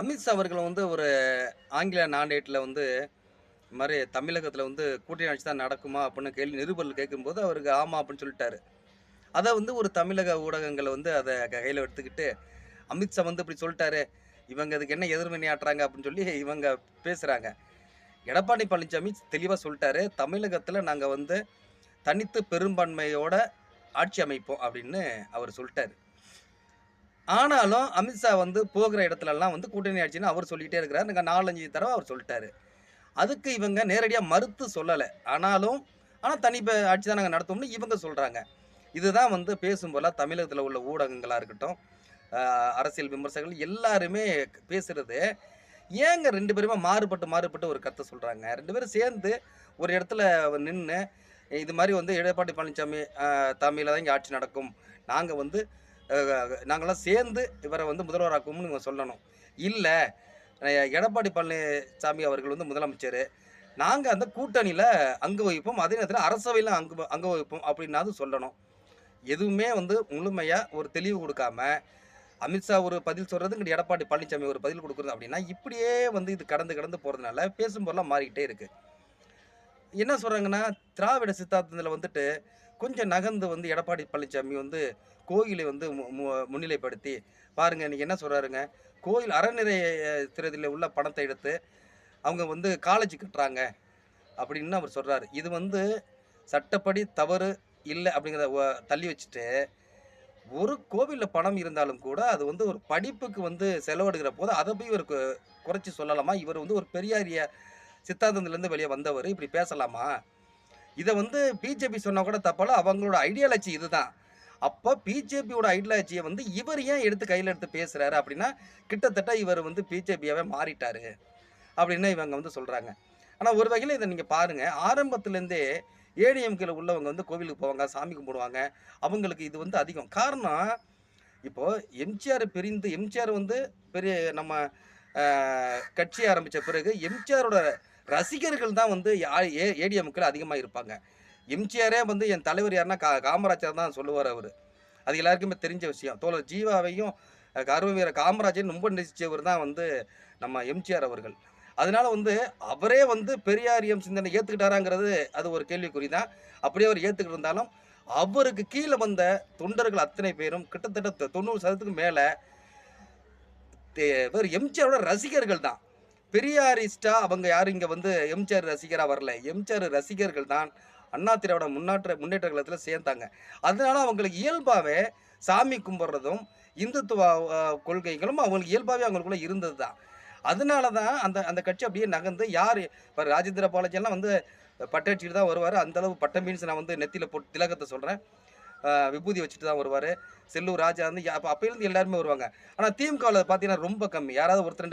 அமித்ஷா அவர்கள் வந்து ஒரு ஆங்கில நாளேட்டில் வந்து இது மாதிரி தமிழகத்தில் வந்து கூட்டணி ஆட்சி தான் நடக்குமா அப்படின்னு கேள்வி நிருபர்கள் கேட்கும்போது அவருக்கு ஆமாம் அப்படின்னு சொல்லிட்டாரு. அதை வந்து ஒரு தமிழக ஊடகங்கள் வந்து அதை கையில் எடுத்துக்கிட்டு அமித்ஷா வந்து இப்படி சொல்லிட்டாரு. இவங்க அதுக்கு என்ன எதிர்மணி ஆட்டுறாங்க அப்படின்னு சொல்லி இவங்க பேசுகிறாங்க எடப்பாடி பழனிசாமி தெளிவாக சொல்லிட்டாரு. தமிழகத்தில் நாங்கள் வந்து தனித்து பெரும்பான்மையோட ஆட்சி அமைப்போம் அப்படின்னு அவர் சொல்லிட்டாரு. ஆனாலும் அமித்ஷா வந்து போகிற இடத்துலலாம் வந்து கூட்டணி ஆட்சின்னு அவர் சொல்லிகிட்டே இருக்கிறார். நாங்கள் நாலஞ்சு தடவை அவர் சொல்லிட்டாரு. அதுக்கு இவங்க நேரடியாக மறுத்து சொல்லலை. ஆனாலும் ஆனால் தனி ஆட்சி தான் நாங்கள் நடத்தோம்னு இவங்க சொல்கிறாங்க இதுதான் வந்து பேசும்போதெல்லாம் தமிழகத்தில் உள்ள ஊடகங்களாக இருக்கட்டும் அரசியல் விமர்சகர்கள் எல்லாருமே பேசுகிறது ஏங்க ரெண்டு பேருமே மாறுபட்டு மாறுபட்டு ஒரு கருத்தை சொல்கிறாங்க ரெண்டு பேரும் சேர்ந்து ஒரு இடத்துல நின்று இது மாதிரி வந்து எடப்பாடி பழனிசாமி தமிழில் தான் இங்கே ஆட்சி நடக்கும். நாங்கள் வந்து நாங்களாம் சேர்ந்து இவரை வந்து முதல்வராக்கும்னு இவங்க சொல்லணும். இல்லை எடப்பாடி பழனிசாமி அவர்கள் வந்து முதலமைச்சர். நாங்கள் அந்த கூட்டணியில் அங்கு வகிப்போம் அதே நேரத்தில் அரசவையில் அங்கு அங்க வகிப்போம் அப்படின்னாவது சொல்லணும். எதுவுமே வந்து முழுமையாக ஒரு தெளிவு கொடுக்காம அமித்ஷா ஒரு பதில் சொல்கிறது இங்கே எடப்பாடி பழனிசாமி ஒரு பதில் கொடுக்குறது அப்படின்னா இப்படியே வந்து இது கடந்து கடந்து போகிறதுனால பேசும்போதெல்லாம் மாறிக்கிட்டே இருக்குது என்ன சொல்கிறாங்கன்னா திராவிட சித்தாந்தத்தில் வந்துட்டு கொஞ்சம் நகர்ந்து வந்து எடப்பாடி பழனிசாமி வந்து கோயிலை வந்து மு- மு- முன்னிலைப்படுத்தி பாருங்கள் இன்றைக்கி என்ன சொல்கிறாருங்க கோயில் அறநிலையத்துறையில் உள்ள பணத்தை எடுத்து அவங்க வந்து காலேஜ் கட்டுறாங்க அப்படின்னு அவர் சொல்கிறாரு இது வந்து சட்டப்படி தவறு இல்லை அப்படிங்கிறத தள்ளி வச்சுட்டு ஒரு கோவிலில் பணம் இருந்தாலும் கூட அது வந்து ஒரு படிப்புக்கு வந்து செலவடுகிற போது அதை போய் இவர் குறைச்சி சொல்லலாமா? இவர் வந்து ஒரு பெரியாரிய சித்தாந்தத்துலேருந்து வெளியே வந்தவர் இப்படி பேசலாமா? இதை வந்து பிஜேபி சொன்னால் கூட தப்பால அவங்களோட ஐடியாலஜி இதுதான். அப்போ பிஜேபியோட ஐடியாலஜியை வந்து இவர் ஏன் எடுத்து கையில் எடுத்து பேசுகிறாரு அப்படின்னா கிட்டத்தட்ட இவர் வந்து பிஜேபியாகவே மாறிட்டாரு அப்படின்னு இவங்க வந்து சொல்கிறாங்க ஆனால் ஒரு வகையில் இதை நீங்கள் பாருங்கள் ஆரம்பத்துலேருந்தே ஏடிஎம்கேல உள்ளவங்க வந்து கோவிலுக்கு போவாங்க சாமி கும்பிடுவாங்க. அவங்களுக்கு இது வந்து அதிகம். காரணம் இப்போ எம்ஜிஆர் பிரிந்து எம்ஜிஆர் வந்து பெரிய நம்ம கட்சி ஆரம்பித்த பிறகு எம்ஜிஆரோட ரசிகர்கள் தான் வந்து ஏடிஎம்கில் அதிகமாக இருப்பாங்க. எம்ஜிஆரே வந்து என் தலைவர் யாருன்னா கா காமராஜர் தான் சொல்லுவார் அவர். அது எல்லாருக்குமே தெரிஞ்ச விஷயம். தோழர் ஜீவாவையும் கர்வ வீர காமராஜையும் ரொம்ப நேசித்தவர் தான் வந்து நம்ம எம்ஜிஆர் அவர்கள். அதனால வந்து அவரே வந்து பெரியாரியம் சிந்தனை ஏற்றுக்கிட்டாராங்கிறது அது ஒரு கேள்விக்குறி தான் அப்படியே அவர் ஏற்றுக்கிட்டு இருந்தாலும் அவருக்கு கீழே வந்த தொண்டர்கள் அத்தனை பேரும் கிட்டத்தட்ட தொண்ணூறு சதவீதத்துக்கு மேலே வேறு எம்ஜிஆரோட ரசிகர்கள் தான். பெரியாரிஸ்டா அவங்க யாரும் இங்கே வந்து எம்ஜிஆர் ரசிகராக வரல. எம்ஜிஆர் ரசிகர்கள் தான் அண்ணா திராவிட முன்னேற்ற முன்னேற்ற கழகத்தில் சேர்ந்தாங்க. அதனால அவங்களுக்கு இயல்பாகவே சாமி கும்பிட்றதும் இந்துத்துவ கொள்கைகளும் அவங்களுக்கு இயல்பாகவே அவங்களுக்குள்ள இருந்தது தான் அதனால தான் அந்த அந்த கட்சி அப்படியே நகர்ந்து யார் இப்போ ராஜேந்திர பாலாஜியெல்லாம் வந்து பட்டடிச்சுட்டு தான் வருவார். அந்தளவு பட்ட மீன்ஸ் நான் வந்து நெத்தியில் போட்டு திலகத்தை சொல்கிறேன் விபூதி வச்சுட்டு தான் வருவார். செல்லூர் ராஜா வந்து அப்போ அப்போயிலேருந்து எல்லாருமே வருவாங்க. ஆனால் திமுகவில் பார்த்தீங்கன்னா ரொம்ப கம்மி. யாராவது ஒருத்தர் ரெண்டு